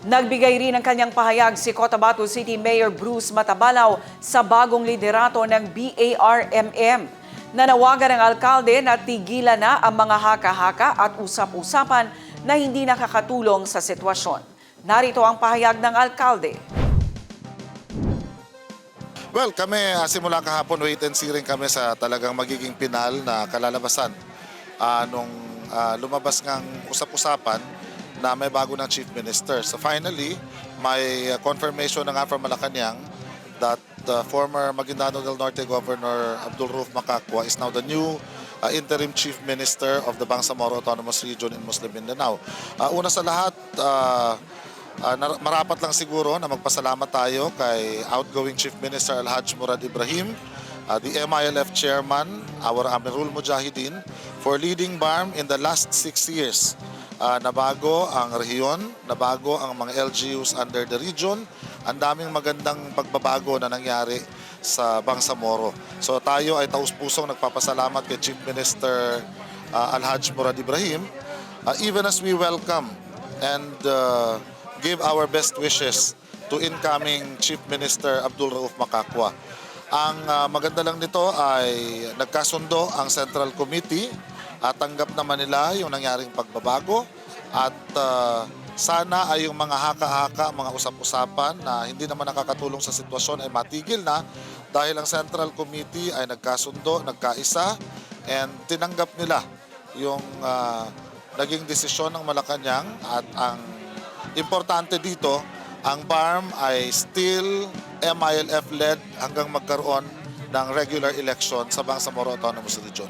Nagbigay rin ng kanyang pahayag si Cotabato City Mayor Bruce Matabalaw sa bagong liderato ng BARMM. Nanawagan ng alkalde na tigilan na ang mga haka-haka at usap-usapan na hindi nakakatulong sa sitwasyon. Narito ang pahayag ng alkalde. Well, kami ah, simula kahapon wait and see rin kami sa talagang magiging pinal na kalalabasan ah, nung ah, lumabas ngang usap-usapan na may bago ng Chief Minister. So finally, may ah, confirmation na nga from Malacanang that the former Maguindano del Norte Governor Abdul Rauf Macacua is now the new ah, interim Chief Minister of the Bangsamoro Autonomous Region in Muslim Mindanao. Ah, una sa lahat, ah, Ah, nar- marapat lang siguro na magpasalamat tayo kay outgoing Chief Minister Alhaj Murad Ibrahim, ah, the MILF Chairman, our Amirul Mujahideen, for leading BARM in the last six years. Ah, nabago ang rehiyon, nabago ang mga LGUs under the region, ang daming magandang pagbabago na nangyari sa Bangsamoro. So tayo ay taus-pusong nagpapasalamat kay Chief Minister ah, Alhaj Murad Ibrahim, ah, even as we welcome and uh, give our best wishes to incoming Chief Minister Abdul Rauf Makakwa. Ang uh, maganda lang nito ay nagkasundo ang Central Committee at tanggap naman nila yung nangyaring pagbabago at uh, sana ay yung mga haka-haka, mga usap-usapan na hindi naman nakakatulong sa sitwasyon ay matigil na dahil ang Central Committee ay nagkasundo, nagkaisa and tinanggap nila yung uh, naging desisyon ng Malacanang at ang importante dito, ang BARM ay still MILF-led hanggang magkaroon ng regular election sa Bangsamoro Autonomous Region.